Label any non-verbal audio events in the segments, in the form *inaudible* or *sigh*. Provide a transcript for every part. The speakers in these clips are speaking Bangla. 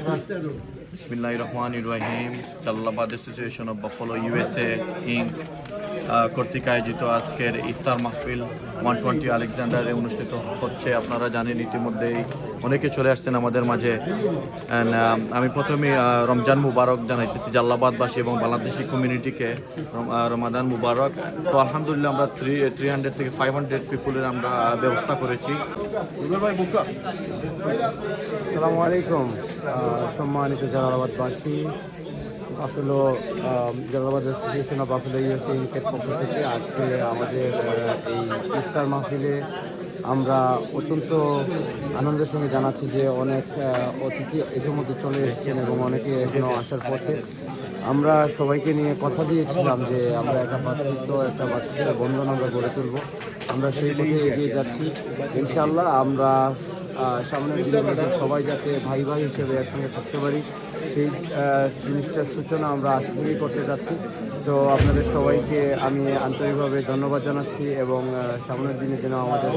বিসমিল্লাহ রহমান Ibrahim Jalalabad Association of Buffalo USA Inc কর্তৃক আয়োজিত আজকের ইফতার মাহফিল ওয়ান টোয়েন্টি আলেকজান্ডারে অনুষ্ঠিত হচ্ছে। আপনারা জানেন ইতিমধ্যেই অনেকে চলে আসছেন আমাদের মাঝে। Um, আমি প্রথমে রমজান মুবারক জানাইতেছি জাল্লাবাদবাসী এবং বাংলাদেশি কমিউনিটিকে রমাদান মুবারক। তো আলহামদুলিল্লাহ আমরা থ্রি থ্রি হান্ড্রেড থেকে ফাইভ হান্ড্রেড পিপুলের আমরা ব্যবস্থা করেছি। আসসালামু আলাইকুম সম্মানিত জালালাবাদবাসী। আহ, Jalalabad Association of Buffalo USA পক্ষ থেকে আজকে আমাদের এই ইফতার মাহফিলে আমরা অত্যন্ত আনন্দের সঙ্গে জানাচ্ছি যে অনেক অতিথি ইতিমধ্যে চলে এসেছেন এবং অনেকে এখনও আসার পথে। আমরা সবাইকে নিয়ে কথা দিয়েছিলাম যে আমরা একটা ভাতৃত্ব, একটা ভাতৃত্বের বন্ধন আমরা গড়ে তুলব। আমরা সেই পথে এগিয়ে যাচ্ছি। ইনশাল্লাহ আমরা সামনের দিনগুলোতে সবাই যাতে ভাই ভাই হিসেবে একসঙ্গে থাকতে পারি, সেই জিনিসটার সূচনা আমরা আজ থেকেই করতে যাচ্ছি। সো আপনাদের সবাইকে আমি আন্তরিকভাবে ধন্যবাদ জানাচ্ছি এবং সামনের দিনে যেন আমাদের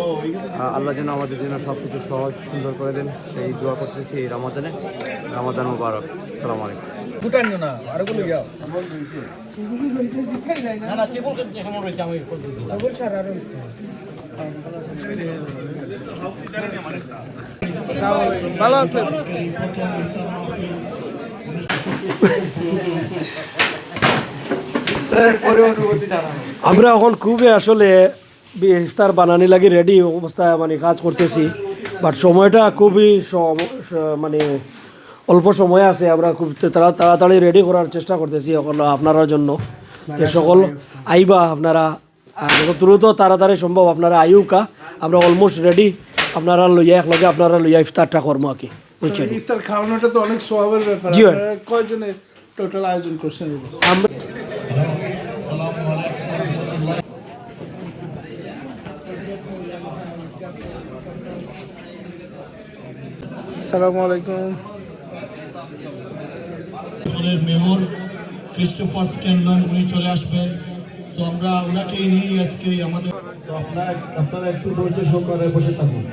আল্লাহ যেন আমাদের জন্য সব কিছু সহজ সুন্দর করে দেন। সেই দোয়া করতেছি এই রামাদানে। রামাদান মুবারক। আসসালামু আলাইকুম। ভালো আছে আমরা এখন খুবই আসলে ইফতার বানানি লাগি রেডি অবস্থায় মানে কাজ করতেছি। বাট সময়টা খুবই মানে অল্প সময় আছে। আমরা খুব তাড়া- তাড়াতাড়ি রেডি করার চেষ্টা করতেছি এখন আপনার জন্য। যে সকল আইবা আপনারা যত দ্রুত তাড়াতাড়ি সম্ভব আপনারা আইউকা। আমরা অলমোস্ট রেডি আপনারা লইয়া একলগে আপনারা লইয়া ইফতারটা কর্ম আর কি বুঝছেন? ইফতার খাওয়ানোটা তো অনেক সোয়াবের ব্যাপার। কয়জনের টোটাল আয়োজন করছেন আমরা সালামু আলাইকুম। আমাদের মেয়র ক্রিস্টোফার স্ক্যানন উনি চলে আসবেন। তো আমরা ওনাকেই নিয়ে আজকে আমাদের তো আপনারা আপনারা একটু ধৈর্য সহকারে বসে থাকুন।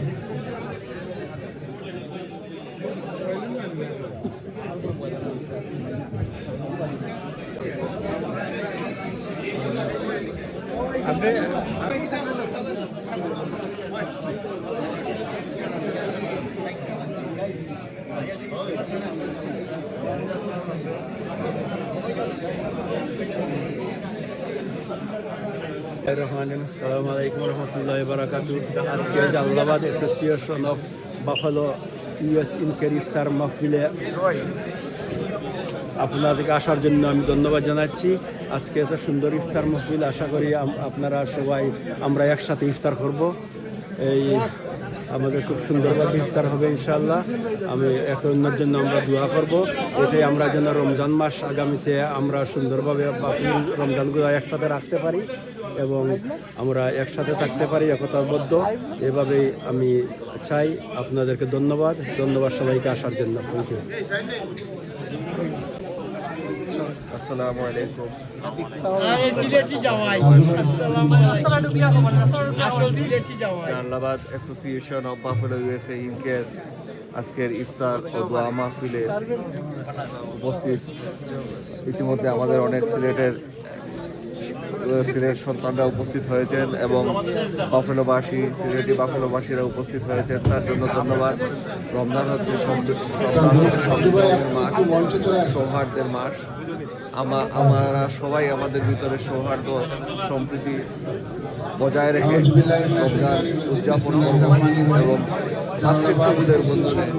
অ্যাসোসিয়েশন অফ বাফালো ইউএস ইনকের ইফতার আপনাদেরকে আসার জন্য আমি ধন্যবাদ জানাচ্ছি। আজকে এত সুন্দর ইফতার মাহফিল, আশা করি আপনারা সবাই আমরা একসাথে ইফতার করব। এই আমাদের খুব সুন্দরভাবে ইফতার হবে ইনশাল্লাহ আমি একে অন্যের জন্য আমরা দোয়া করব। এতে আমরা যেন রমজান মাস আগামীতে আমরা সুন্দরভাবে রমজানগুলো একসাথে রাখতে পারি। এবং আমরা একসাথে থাকতে পারি, একতাবদ্ধ। এভাবেই আমি চাই আপনাদেরকে ধন্যবাদ। ধন্যবাদ সবাইকে আসার জন্য। থ্যাংক ইউ অ্যাসোসিয়েশন আজকের ইফতার ও দোয়া মাহফিলে উপস্থিত। ইতিমধ্যে আমাদের অনেক সিলেটের সিলেট সন্তানরা উপস্থিত হয়েছেন এবং বাফেলোবাসী, সিলেটি বাফেলোবাসীরা উপস্থিত হয়েছেন। তার জন্য ধন্যবাদ। রমজান হচ্ছে সম্প্রীতির মাস আমা- আমরা সবাই আমাদের ভিতরে সৌহার্দ্য, সম্প্রীতি বজায় রেখে রমজান উদযাপন এবং ভাতৃত্ববোধের বন্ধনে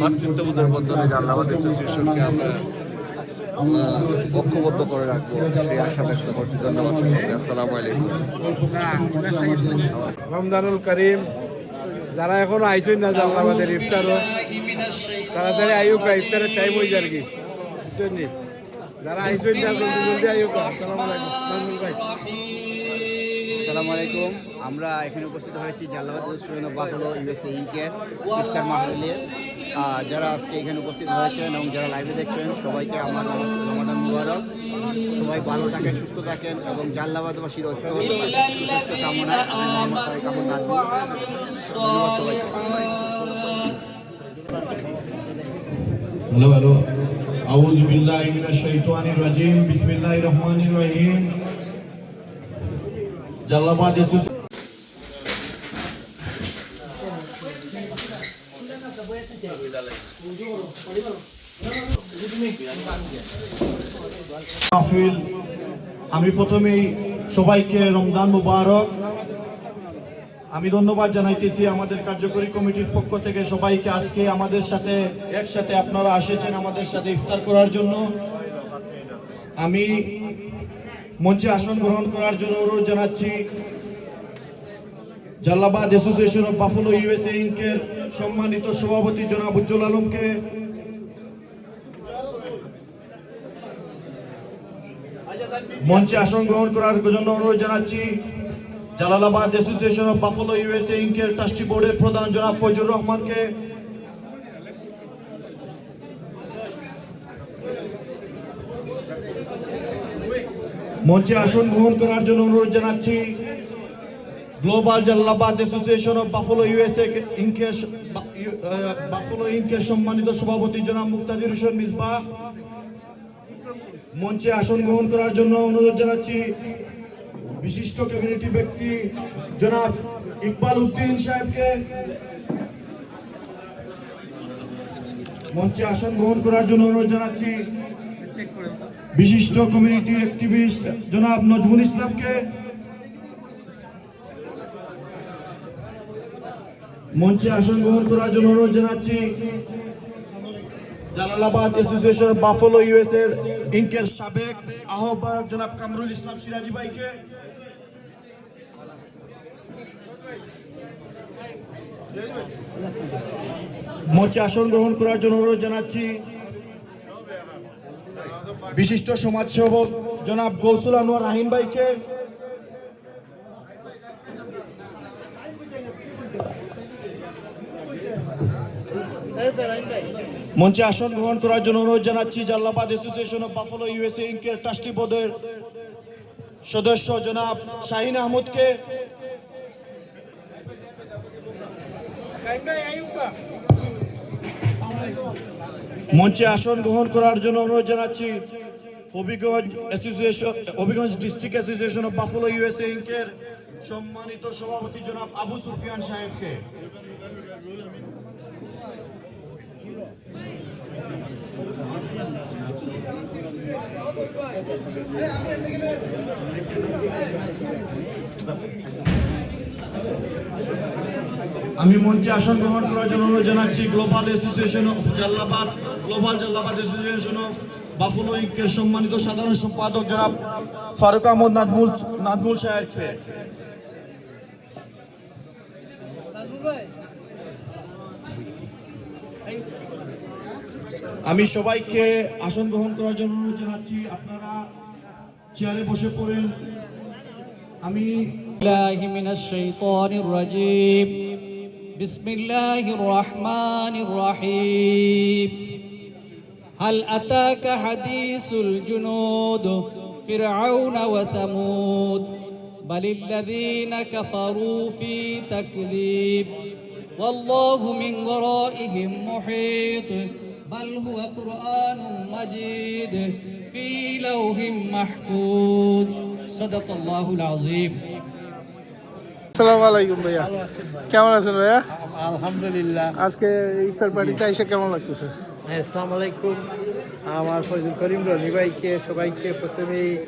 ভাতৃত্ববোধের বন্ধনে অ্যাসোসিয়েশনকে আমরা ঐক্যবদ্ধ করে রাখব সেই আশা ব্যক্ত করছি। ধন্যবাদ। আসসালামু আলাইকুম। রমজানুল করিম যারা এখনও আইসেন না জানলা আমাদের ইফতারও তাড়াতাড়ি আইউকা ইফতারের টাইম হয়ে যায় আর কি যারা আইসেন না জলদি জলদি আইউকা আসসালামু আলাইকুম। ভাই। আসসালামু আলাইকুম। আমরা এখানে উপস্থিত হয়েছি জালাবাদ অ্যাসোসিয়েশন অফ ইউএসএ ইনকের ইফতার মাহফিলে। যারা আজকে এখানে উপস্থিত হয়েছেন এবং যারা লাইভে দেখছেন, সবাইকে আমার রমাদান মুবারক। সবাই ভালো থাকেন, সুস্থ থাকেন এবং জাল্লাবাদবাসীর সুস্থ ধন্যবাদ সবাইকে। হ্যালো হ্যালো আউযু বিল্লাহি মিনাশ শাইতানির রাজিম বিসমিল্লাহির রহমানির রহিম জাল্লাবাদ মাহফিল আমি প্রথমেই সবাইকে রমজান মুবারক। আমি ধন্যবাদ জানাইতেছি আমাদের কার্যকরী কমিটির পক্ষ থেকে সবাইকে আজকে আমাদের সাথে, একসাথে আপনারা এসেছেন আমাদের সাথে ইফতার করার জন্য। আমি মঞ্চে আসন গ্রহণ করার জন্য অনুরোধ জানাচ্ছি। Jalalabad Association of Buffalo USA ইনকের সম্মানিত সভাপতি জনাব উজ্জ্বল আলমকে মঞ্চে আসন গ্রহণ করার জন্য অনুরোধ জানাচ্ছি। Jalalabad Association of Buffalo USA ইনকের trustee বোর্ডের প্রধান জনাব ফজুর রহমানকে। মঞ্চে আসন গ্রহণ করার জন্য অনুরোধ জানাচ্ছি। Global Jalalabad Association of Buffalo USA ইনকের Buffalo ইনকের সম্মানিত সভাপতি জনাব মুক্তাদির হোসেন মিসবাহ। মঞ্চে আসন গ্রহণ করার জন্য অনুরোধ জানাচ্ছি বিশিষ্ট কমিউনিটি ব্যক্তি জনাব ইকবাল উদ্দিন সাহেবকে। মঞ্চে আসন গ্রহণ করার জন্য অনুরোধ জানাচ্ছি বিশিষ্ট কমিউনিটি অ্যাক্টিভিস্ট জনাব নজমুল ইসলামকে। মঞ্চে আসন গ্রহণ করার জন্য অনুরোধ জানাচ্ছি জালালাবাদ অ্যাসোসিয়েশন বাফলো ইউএস এর ইনকের সাবেক আহ্বায়ক জনাব কামরুল ইসলাম সিরাজি ভাইকে। মঞ্চে আসন গ্রহণ করার জন্য অনুরোধ জানাচ্ছি। বিশিষ্ট সমাজসেবক জনাব গৌসুল আনোয়ার রাহিম ভাইকে। মঞ্চে আসন গ্রহণ করার জন্য অনুরোধ জানাচ্ছি Jalalabad Association of Buffalo USA ইনকের trustee বোর্ডের সদস্য জনাব শাহিন আহমদকে। মঞ্চে আসন গ্রহণ করার জন্য অনুরোধ জানাচ্ছি Habiganj Association, Habiganj District Association of Buffalo USA ইনকের সম্মানিত সভাপতি জনাব আবু সুফিয়ান সাহেবকে। আমি মঞ্চে আসন গ্রহণ করার জন্য অনুরোধ জানাচ্ছি Global Association of Jalalabad, Global Jalalabad Association of Buffalo Iker সম্মানিত সাধারণ সম্পাদক জনাব ফারুক আহমদ নাজমুল নাজমুল সাহেবকে। আমি সবাইকে আসন গ্রহণ করার জন্য অনুরোধ জানাচ্ছি আপনারা চেয়ারে বসে পড়েন আমি الله من الشيطان الرجيم بسم الله الرحمن الرحيم هل أتاك حديث الجنود فرعون وثمود بل الذين كفروا في تكذيب والله من ورائهم محيط بل هو قرآن مجيد في لوح محفوظ صدق الله العظيم আসসালামু আলাইকুম ভাইয়া কেমন আছেন ভাইয়া আলহামদুলিল্লাহ আজকে ইফতার পার্টিতে এসে কেমন লাগতেছে হ্যাঁ, আসসালামু আলাইকুম আমার ফজল করিম রনি ভাইকে সবাইকে প্রথমেই আহ,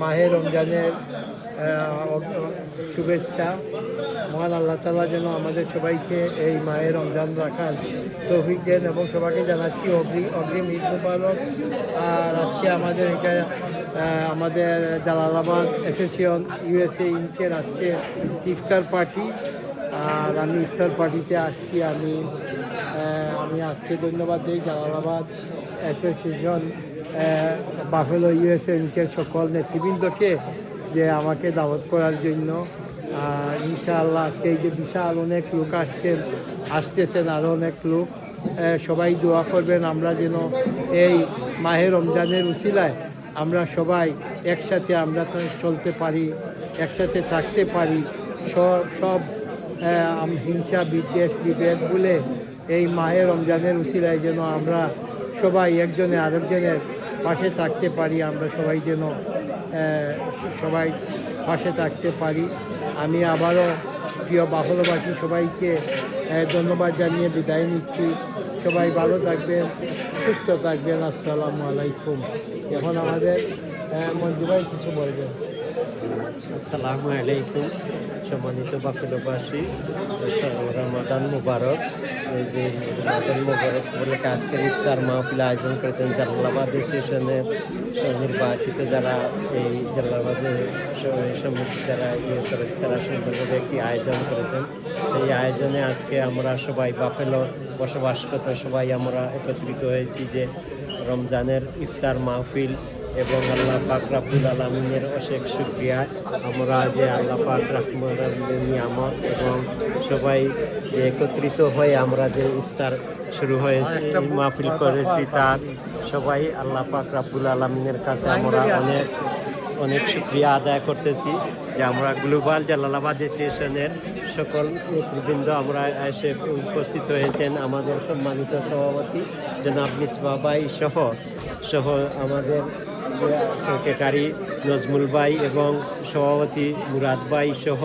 মাহে রমজানের আহ, অগ- শুভেচ্ছা। মহান আল্লাহ তালা যেন আমাদের সবাইকে এই মায়ের রমজান রাখার তৌফিক দেন এবং সবাইকে জানাচ্ছি অগ্রিম অগ্রিম ঈদ মুবারক। আর আজকে আমাদের এটা আমাদের জালালাবাদ অ্যাসোসিয়েশন ইউএসএ ইনকের আজকে ইফতার পার্টি। আর আমি ইফতার পার্টিতে আসছি, আমি আমি আজকে ধন্যবাদ দিই জালালাবাদ অ্যাসোসিয়েশন বাফেলো ইউএসএ ইনকের সকল নেতৃবৃন্দকে। যে আমাকে দাওয়াত করার জন্য। আর ইনশাআল্লাহ আজকে এই যে বিশাল অনেক লোক আসছেন আসতেছেন আরও অনেক লোক। সবাই দোয়া করবেন আমরা যেন এই মাহে রমজানের উচিলায় আমরা সবাই একসাথে আমরা চলতে পারি, একসাথে থাকতে পারি। সব সব হিংসা, বিদ্বেষ, বিভেদ বলে এই মাহে রমজানের উচিলায় যেন আমরা সবাই একজনে আরেকজনের পাশে থাকতে পারি, আমরা সবাই যেন সবাই পাশে থাকতে পারি। আমি আবারও প্রিয় বাফলবাসী সবাইকে ধন্যবাদ জানিয়ে বিদায় নিচ্ছি। সবাই ভালো থাকবেন, সুস্থ থাকবেন। আসসালামু আলাইকুম। এখন আমাদের মঞ্জু কিছু বলবেন। আসসালামু আলাইকুম, সম্মানিত বাফেলোবাসী রমাদান মুবারক। বলে আজকের ইফতার মাহফিল আয়োজন করেছেন জালালাবাদ সেশনের নির্বাচিত যারা এই জালালাবাদে সমিতি যারা ইয়ে করে, তারা সুন্দরভাবে একটি আয়োজন করেছেন। সেই আয়োজনে আজকে আমরা সবাই বাফেলো বসবাসকর্তা সবাই আমরা একত্রিত হয়েছি যে রমজানের ইফতার মাহফিল এবং আল্লাহ পাক রাব্বুল আলমিনের অশেষ শুক্রিয়া। আমরা যে আল্লাহ পাক রাহমান নিয়ামত এবং সবাই একত্রিত হয়ে আমরা যে ইফতার শুরু হয়েছে, মাহফিল করেছি তার সবাই আল্লাহ পাক রাব্বুল আলমিনের কাছে আমরা অনেক অনেক শুক্রিয়া আদায় করতেছি যে আমরা গ্লোবাল জালালাবাদ অ্যাসোসিয়েশনের সকল নেতৃবৃন্দ আমরা এসে উপস্থিত হয়েছেন। আমাদের সম্মানিত সভাপতি জনাব মিসবাবাই সহ সহ আমাদের সেক্রেটারি নজমুল ভাই এবং সভাপতি মুরাদ ভাই সহ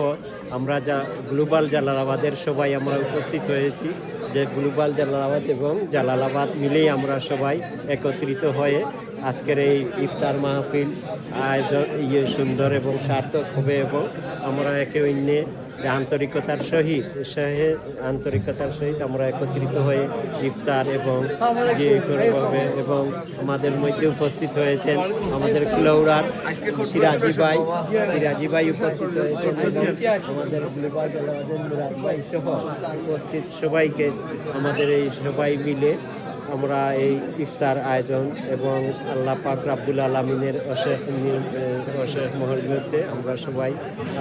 আমরা যা গ্লোবাল জালালাবাদের সবাই আমরা উপস্থিত হয়েছি। যে গ্লোবাল জালালাবাদ এবং জালালাবাদ মিলেই আমরা সবাই একত্রিত হয়ে আজকের এই ইফতার মাহফিল আয়োজন ইয়ে সুন্দর এবং সার্থক হবে এবং আমরা একে অন্যে আন্তরিকতার সহিত সহে আন্তরিকতার সহিত আমরা একত্রিত হয়ে ইফতার এবং যে করবে এবং আমাদের মধ্যে উপস্থিত হয়েছেন আমাদের কুলৌড়ার সিরাজি ভাই সিরাজি ভাই উপস্থিত হয়েছেন আমাদের ভাই সহ উপস্থিত সবাইকে আমাদের এই সবাই মিলে আমরা এই ইফতার আয়োজন এবং আল্লাহ পাক রাব্বুল আলমিনের এ, অশেষ মহর্মতে আমরা সবাই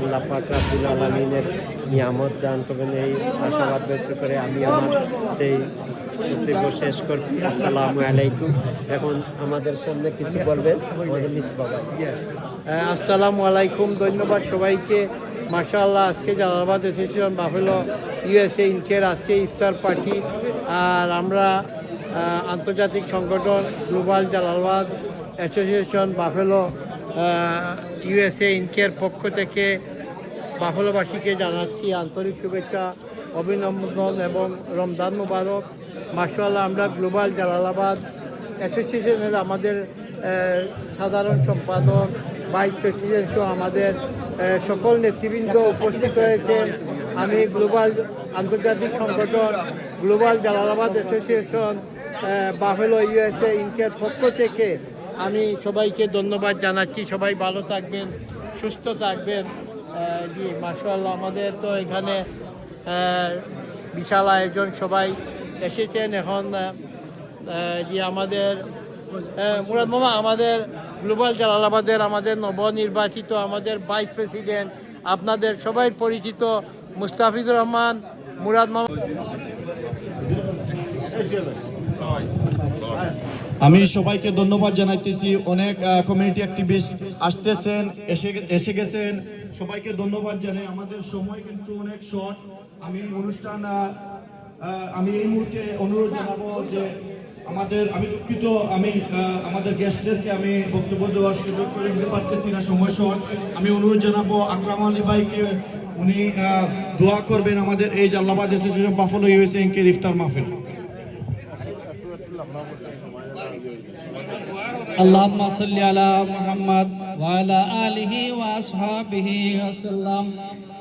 আল্লাহ পাক রাব্বুল আলমিনের নিয়ামত দান করবেন। এই আশাবাদ ব্যক্ত করে আমি আমার সেই বক্তব্য শেষ করছি। আসসালামু আলাইকুম। এখন আমাদের সামনে কিছু বলবেন। মিস আসসালামু আলাইকুম। ধন্যবাদ সবাইকে। মাশাআল্লাহ আজকে জালালাবাদ এসেছিলাম বাফেলো ইউএসএ ইনকের আজকে ইফতার পার্টি। আর আমরা আন্তর্জাতিক সংগঠন Global Jalalabad Association Buffalo USA ইনকের পক্ষ থেকে বাফেলোবাসীকে জানাচ্ছি আন্তরিক শুভেচ্ছা, অভিনন্দন এবং রমজান মুবারক। মার্শাল্লাহ আমরা গ্লোবাল জালালাবাদ অ্যাসোসিয়েশনের আমাদের সাধারণ সম্পাদক, ভাইস প্রেসিডেন্ট সহ আমাদের সকল নেতৃবৃন্দ উপস্থিত হয়েছেন। আমি গ্লোবাল আন্তর্জাতিক সংগঠন Global Jalalabad Association Buffalo USA ইনকের পক্ষ থেকে আমি সবাইকে ধন্যবাদ জানাচ্ছি। সবাই ভালো থাকবেন, সুস্থ থাকবেন। জি মার্শাল্লাহ আমাদের তো এখানে বিশাল আয়োজন, সবাই এসেছেন এখন। যে আমাদের মুরাদ মামা, আমাদের গ্লোবাল জালালাবাদের, আমাদের নবনির্বাচিত, আমাদের ভাইস প্রেসিডেন্ট, আপনাদের সবাই পরিচিত, মুস্তাফিজুর রহমান, মুরাদ মামা। আমি সবাইকে ধন্যবাদ জানাইতেছি। অনেক কমিউনিটি অ্যাক্টিভিস্ট আসতেছেন, এসে এসে গেছেন। সবাইকে ধন্যবাদ জানাই। আমাদের সময় কিন্তু অনেক শর্ট আমি অনুষ্ঠান আমি এই মুহূর্তে অনুরোধ জানাব যে আমাদের, আমি দুঃখিত, আমি আমাদের গেস্টদেরকে আমি বক্তব্য দেওয়ার সুযোগ করে দিতে পারতেছি না, সময় শর্ট আমি অনুরোধ জানাব আকরাম আলী ভাইকে, উনি দোয়া করবেন আমাদের এই জাল্লাবাদ অ্যাসোসিয়েশন বাফলো ইউএসএ ইনকের ইফতার মাহফিল। اللهم صل على محمد وعلى آله وأصحابه وسلم.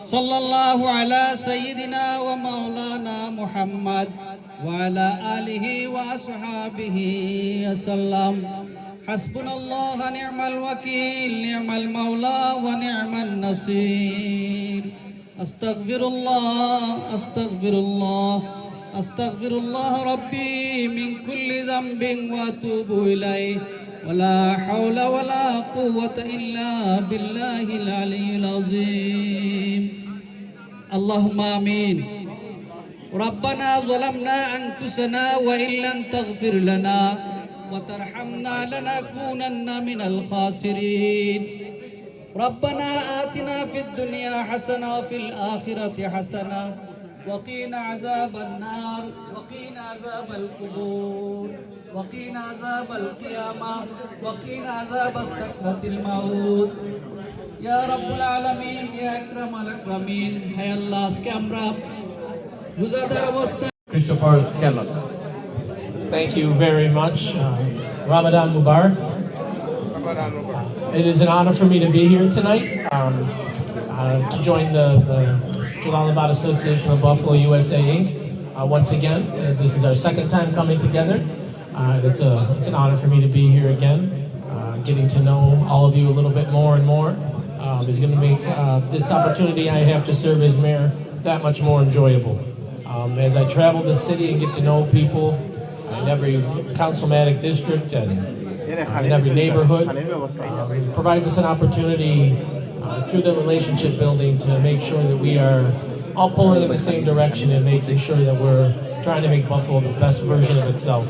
صلى الله على سيدنا ومولانا محمد وعلى آله وأصحابه وسلم. حسبنا الله ونعم الوكيل نعم المولى ونعم النصير. أستغفر الله أستغفر الله أستغفر الله ربي من كل ذنب وأتوب إليه. ولا حول ولا قوة إلا بالله العلي العظيم. اللهم آمين. ربنا ظلمنا أنفسنا وإن لم تغفر لنا وترحمنا لنكونن من الخاسرين. ربنا آتنا في الدنيا حسنة وفي الآخرة حسنة. وقنا عذاب النار وقنا عذاب القبور. وقنا عذاب القيامة وقنا عذاب السكرة الموت يا رب العالمين يا أكرم الأكرمين হায় আল্লাহ আজকে আমরা রোজাদার অবস্থায় Christopher Scanlon. Thank you very much. Uh, Ramadan Mubarak. Uh, it is an honor for me to be here tonight um, uh, to join the, the Jalalabad Association of Buffalo USA Inc. Uh, once again, Uh, this is our second time coming together. Uh, it's, a, it's an honor for me to be here again. Uh, getting to know all of you a little bit more and more um, is going to make uh, this opportunity I have to serve as mayor that much more enjoyable. Um, as I travel the city and get to know people in every councilmatic district and uh, in every neighborhood, um, it provides us an opportunity uh, through the relationship building to make sure that we are all pulling in the same direction and making sure that we're trying to make Buffalo the best version of itself,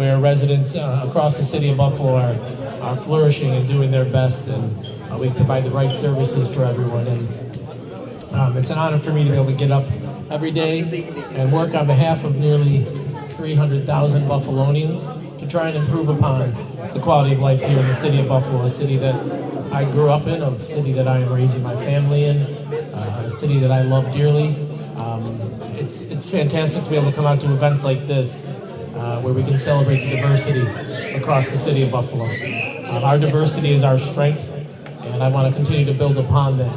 where residents uh, across the city of Buffalo are, are flourishing and doing their best, and uh, we provide the right services for everyone. And um, it's an honor for me to be able to get up every day and work on behalf of nearly 300,000 Buffalonians to try and improve upon the quality of life here in the city of Buffalo, a city that I grew up in, a city that I am raising my family in, uh, a city that I love dearly. Um, it's, it's fantastic to be able to come out to events like this uh, where we can celebrate the diversity across the city of Buffalo. Um, our diversity is our strength, and I want to continue to build upon that.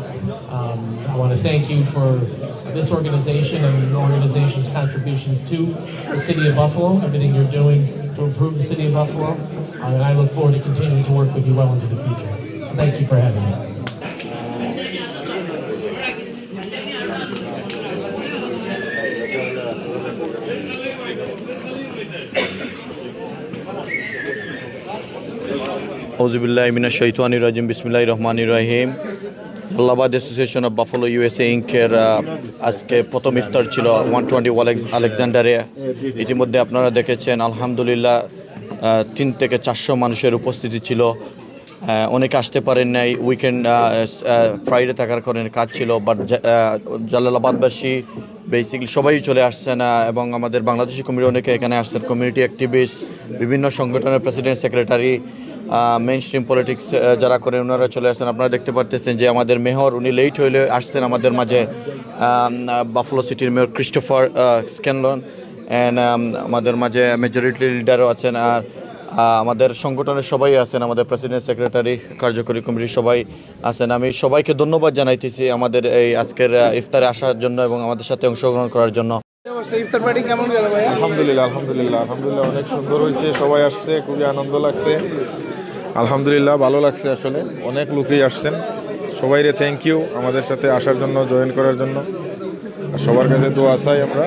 Um, I want to thank you for this organization and the organization's contributions to the city of Buffalo, everything you're doing to improve the city of Buffalo, uh, and I look forward to continuing to work with you well into the future. So thank you for having me. *laughs* ফৌজিবুল্লাহ Mina শৈতানি রাজিম বিসমিল্লাহ রহমান রহিম Allahabad Association of Buffalo USA ইঙ্কের আজকে প্রথম ইফতার ছিল ওয়ান টোয়েন্টি আলেকজান্ডারে। ইতিমধ্যে আপনারা দেখেছেন, আলহামদুলিল্লাহ তিন থেকে চারশো মানুষের উপস্থিতি ছিল। অনেকে আসতে পারেন নাই। উইকেন্ড ফ্রাইডে থাকার কারণে কাজ ছিল বাট জালালাবাদবাসী বেসিক্যালি সবাই চলে আসছেন এবং আমাদের বাংলাদেশি কমিউনিটি অনেকে এখানে আসছেন। কমিউনিটি অ্যাক্টিভিস্ট বিভিন্ন সংগঠনের president secretary mainstream politics যারা করেন ওনারা চলে আসছেন। আপনারা দেখতে পারতেছেন যে আমাদের মেয়র উনি লেট হইলে আসছেন আমাদের মাঝে। বাফলো সিটির মেয়র ক্রিস্টোফার স্ক্যানলন অ্যান্ড আমাদের মাঝে মেজরিটি লিডারও আছেন। আর আমাদের সংগঠনের সবাই আছেন আমাদের প্রেসিডেন্ট সেক্রেটারি কার্যকরী কমিটির সবাই আছেন। আমি সবাইকে ধন্যবাদ জানাইতেছি আমাদের এই আজকের ইফতারে আসার জন্য এবং আমাদের সাথে অংশগ্রহণ করার জন্য। আলহামদুলিল্লাহ আলহামদুলিল্লাহ আলহামদুলিল্লাহ অনেক সুন্দর হয়েছে সবাই আসছে খুবই আনন্দ লাগছে। আলহামদুলিল্লাহ, ভালো লাগছে আসলে। অনেক লোকেই আসছেন। সবাইরে থ্যাংক ইউ আমাদের সাথে আসার জন্য জয়েন করার জন্য। সবার কাছে দোয়া চাই আমরা।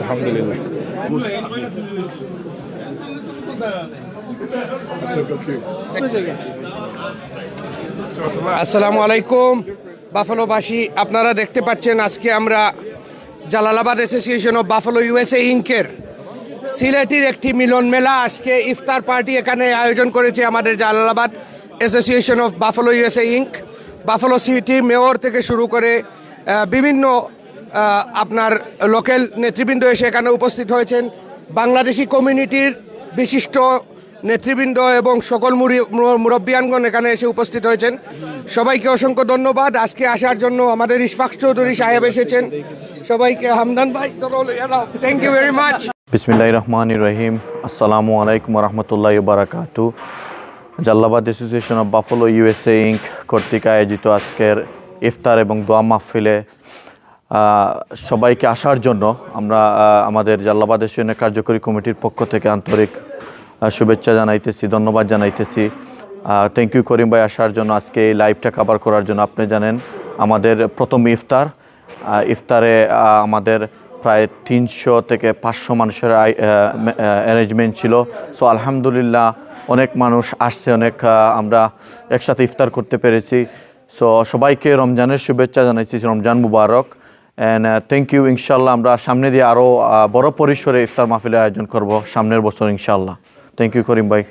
আলহামদুলিল্লাহ। আসসালামু আলাইকুম বাফালোবাসী। আপনারা দেখতে পাচ্ছেন আজকে আমরা Jalalabad Association of Buffalo USA ইঙ্কের সিলেটির একটি মিলন মেলা আজকে ইফতার পার্টি এখানে আয়োজন করেছে আমাদের Jalalabad Association of Buffalo USA Inc Buffalo City mayor থেকে শুরু করে বিভিন্ন আপনার লোকাল নেতৃবৃন্দ এসে এখানে উপস্থিত হয়েছেন। বাংলাদেশি কমিউনিটির বিশিষ্ট নেতৃবৃন্দ এবং সকল মুরব্বিয়ানগণ এখানে এসে উপস্থিত হয়েছেন। সবাইকে অসংখ্য ধন্যবাদ। আজকে আসার জন্য আমাদের ইশফাক চৌধুরী সাহেব এসেছেন। সবাইকে হামদান ভাই থ্যাংক ইউ ভেরি মাচ বিসমিল্লাহ রহমান রহিম আসসালামু আলাইকুম রহমতুল্লাহ বারাকাতু Jalalabad Association of Buffalo USA Inc কর্তৃক আয়োজিত আজকের ইফতার এবং দোয়া মাহফিলে সবাইকে আসার জন্য আমরা আমাদের জাল্লাবাদ অ্যাসোসিয়েশনের কার্যকরী কমিটির পক্ষ থেকে আন্তরিক শুভেচ্ছা জানাইতেছি, ধন্যবাদ জানাইতেছি। থ্যাংক ইউ করিম ভাই আসার জন্য আজকে এই লাইভটা কাভার করার জন্য। আপনি জানেন, আমাদের প্রথম ইফতার ইফতারে আমাদের প্রায় তিনশো থেকে পাঁচশো মানুষের অ্যারেঞ্জমেন্ট ছিল। সো আলহামদুলিল্লাহ, অনেক মানুষ আসছে, অনেক আমরা একসাথে ইফতার করতে পেরেছি। সো সবাইকে রমজানের শুভেচ্ছা জানাইছি, রমজান মুবারক। অ্যান্ড থ্যাংক ইউ ইনশাল্লাহ আমরা সামনে দিয়ে আরও বড় পরিসরে ইফতার মাহফিলের আয়োজন করব সামনের বছর ইনশাল্লাহ থ্যাংক ইউ করিম ভাই।